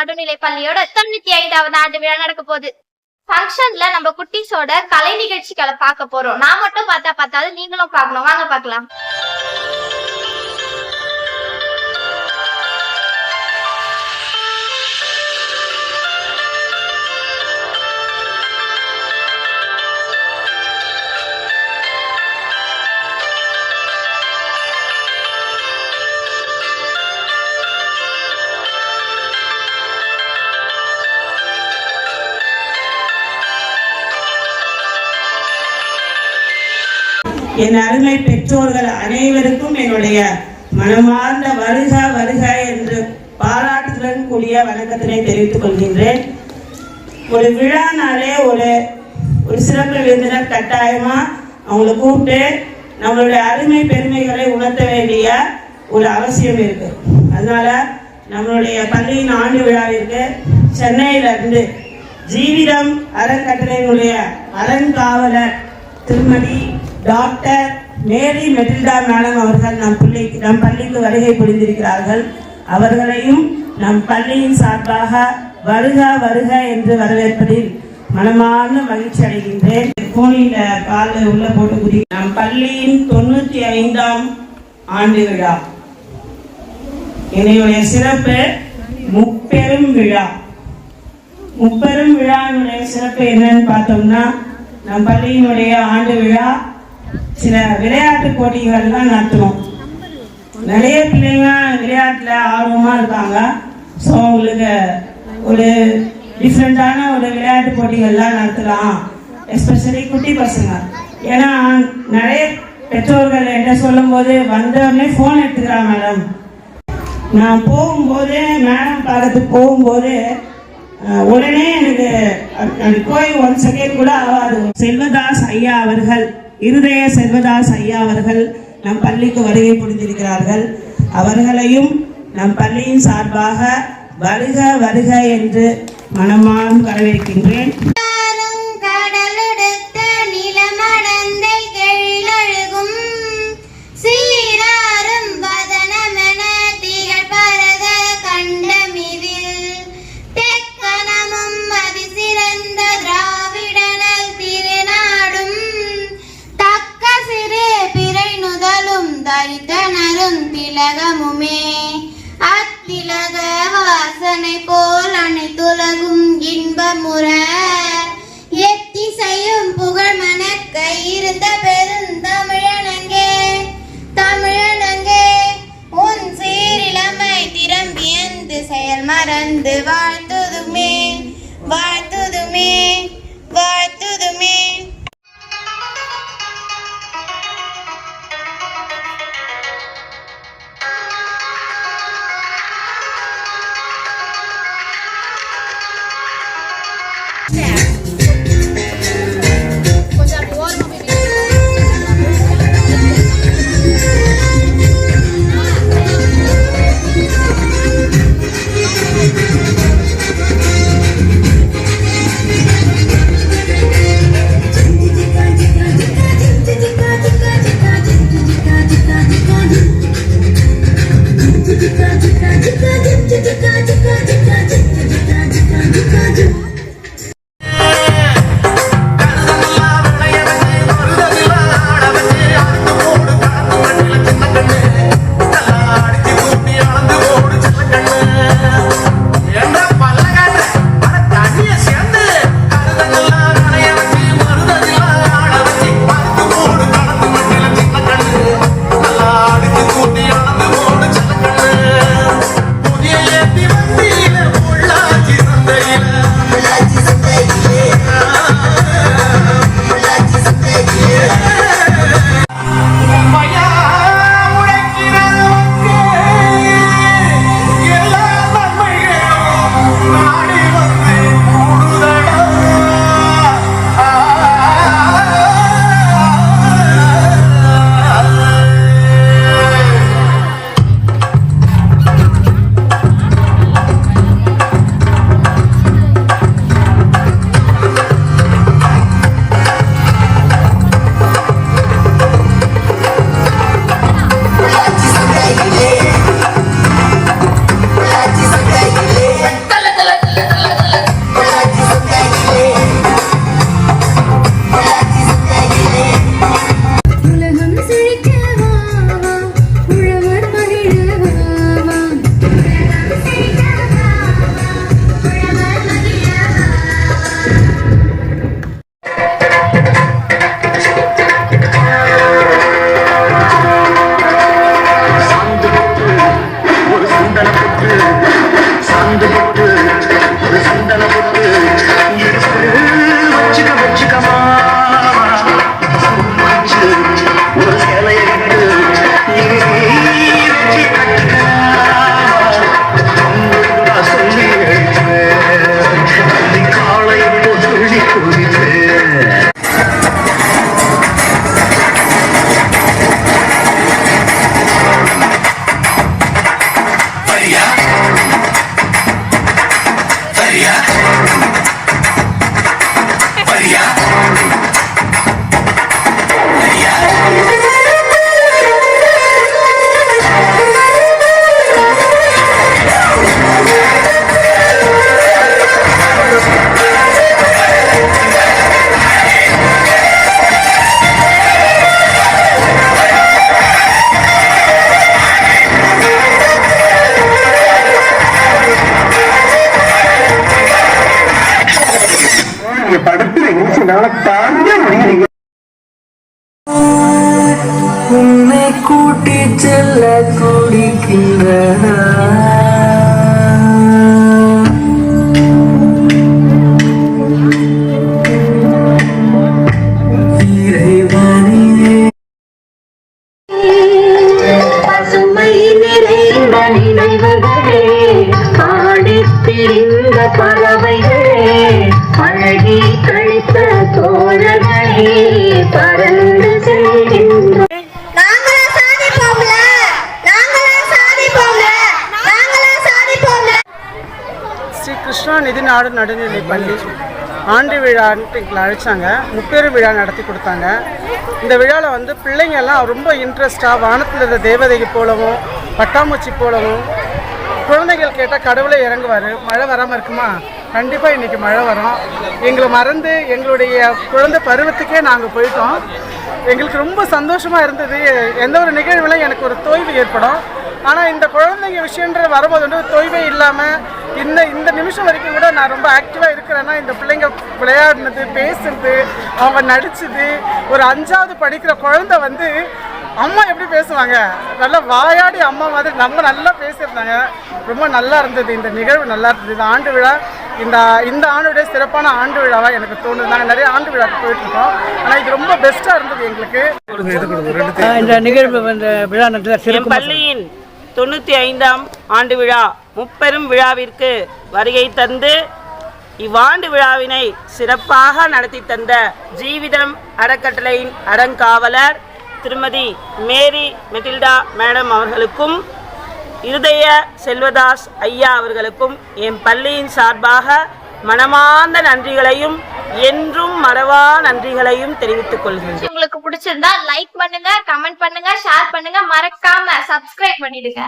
நடுநிலை பள்ளியோட தொண்ணூத்தி ஐந்தாவது ஆண்டு விழா நடக்க போகுது. ஃபங்க்ஷன்ல நம்ம குட்டீஸோட கலை நிகழ்ச்சிகளை பார்க்க போறோம். நான் மட்டும் பார்த்தா பார்த்தாலும் நீங்களும் பார்க்கணும். வாங்க பார்க்கலாம். என் அருமை பெற்றோர்கள் அனைவருக்கும் என்னுடைய மனமார்ந்த வருக வருக என்று பாராட்டுதலுடன் கூடிய வணக்கத்தினை தெரிவித்துக் கொள்கின்றேன். ஒரு விழானாலே ஒரு ஒரு சிறப்பு விருந்தினர் கட்டாயமா அவங்கள கூப்பிட்டு நம்மளுடைய அருமை பெருமைகளை உணர்த்த வேண்டிய ஒரு அவசியம் இருக்கு. அதனால நம்மளுடைய பள்ளியின் ஆண்டு விழாவிற்கு சென்னையில இருந்து ஜீவிதம் அறக்கட்டளையினுடைய அறங்காவலர் திருமதி டாக்டர் மேரி மெட்டில்டா மேடம் அவர்கள் நம் பிள்ளைக்கு நம் பள்ளிக்கு வருகை புரிந்திருக்கிறார்கள். அவர்களையும் நம் பள்ளியின் சார்பாக வருக வருக என்று வரவேற்பதில் மனமார்ந்த மகிழ்ச்சி அடைகின்றேன். கோணியில காலில் உள்ள போட்டு குறி நம் பள்ளியின் தொண்ணூற்றி ஐந்தாம் ஆண்டு விழா. என்னுடைய சிறப்பு முப்பெரும் விழா. முப்பெரும் விழாவினுடைய சிறப்பு என்னன்னு பார்த்தோம்னா நம் பள்ளியினுடைய ஆண்டு விழா சில விளையாட்டு போட்டிகள்லாம் நடத்துவோம். நிறைய பிள்ளைங்க விளையாட்டுல ஆர்வமா இருக்காங்க. ஸோ அவங்களுக்கு ஒரு டிஃப்ரெண்டான ஒரு விளையாட்டு போட்டிகள்லாம் நடத்தலாம். எஸ்பெஷலி குட்டி பசங்க. ஏன்னா நிறைய பெற்றோர்கள் என்ன சொல்லும்போது வந்தோடனே ஃபோன் எடுத்துக்கிறான் மேடம் நான் போகும்போது மேடம் பார்க்கறதுக்கு போகும்போது உடனே எனக்கு கோயில் போய் ஒன் செகண்ட் கூட ஆகாது. செல்வதாஸ் ஐயா அவர்கள் இருதய செல்வதாஸ் ஐயா அவர்கள் நம் பள்ளிக்கு வருகை புரிந்திருக்கிறார்கள். அவர்களையும் நம் பள்ளியின் சார்பாக வருக வருக என்று மனமார்ந்து வரவேற்கின்றேன். கடலெடுத்த நிலமடந்தை திலகமுமே அத்திலக வாசனை போல் அனைத்துலகும் இன்பமுற. எத்திசையும் புகழ் மணக்க இருந்த பெருந்தமிழனங்கே தமிழனங்கே உன் சீரிழமை திறம்பியந்து செயல் மறந்து வாழ்த்துதுமே வாழ்த்து நல்லா நீங்க படுத்துறீங்க சின்னால தான் கிருஷ்ணா நிதிநாடு நடுநிலை பள்ளி. ஆண்டு விழான்ட்டு எங்களை அழைச்சாங்க. முப்பெரும் விழா நடத்தி கொடுத்தாங்க. இந்த விழாவில் வந்து பிள்ளைங்க எல்லாம் ரொம்ப இன்ட்ரெஸ்டாக வானத்தில் இருந்த தேவதைக்கு போலவும் பட்டாம்பூச்சி போலவும் குழந்தைகள் கேட்டால் கடவுளே இறங்குவார். மழை வராமல் இருக்குமா? கண்டிப்பாக இன்றைக்கி மழை வரும். எங்களை மறந்து எங்களுடைய குழந்தை பருவத்துக்கே நாங்கள் போயிட்டோம். எங்களுக்கு ரொம்ப சந்தோஷமாக இருந்தது. எந்த ஒரு நிகழ்வில் எனக்கு ஒரு தொய்வு ஏற்படும். ஆனால் இந்த குழந்தைங்க விஷயன்ற வரும்போது வந்து தொய்வே இல்லாமல் இந்த இந்த நிமிஷம் வரைக்கும் கூட நான் ரொம்ப ஆக்டிவாக இருக்கிறேன்னா இந்த பிள்ளைங்க விளையாடினது பேசுனது அவங்க நடிச்சது ஒரு அஞ்சாவது படிக்கிற குழந்தை வந்து அம்மா எப்படி பேசுவாங்க? நல்லா வாயாடி அம்மா மாதிரி நம்ம நல்லா பேசியிருந்தாங்க. ரொம்ப நல்லா இருந்தது. இந்த நிகழ்வு நல்லா இருந்தது. இந்த ஆண்டு விழா இந்த இந்த ஆண்டுடைய சிறப்பான ஆண்டு விழாவாக எனக்கு தோணுது. நாங்கள் நிறைய ஆண்டு விழாக்கு போயிட்டுருக்கோம். ஆனால் இது ரொம்ப பெஸ்ட்டாக இருந்தது எங்களுக்கு. இந்த நிகழ்வு விழா பள்ளியின் தொண்ணூற்றி ஐந்தாம் ஆண்டு விழா. முப்பெரும் விழாவிற்கு வருகை தந்து இவ்வாண்டு விழாவினை சிறப்பாக நடத்தி தந்த ஜீவிதம் அறக்கட்டளையின் அறங்காவலர் திருமதி மேரி மெட்டில்டா மேடம் அவர்களுக்கும் இருதய செல்வதாஸ் ஐயா அவர்களுக்கும் என் பள்ளியின் சார்பாக மனமார்ந்த நன்றிகளையும் என்றும் மறவா நன்றிகளையும் தெரிவித்துக் கொள்கிறேன் உங்களுக்கு பிடிச்சிருந்தா லைக் பண்ணுங்க கமெண்ட் பண்ணுங்க ஷேர் பண்ணுங்க மறக்காம சப்ஸ்கிரைப் பண்ணிடுங்க.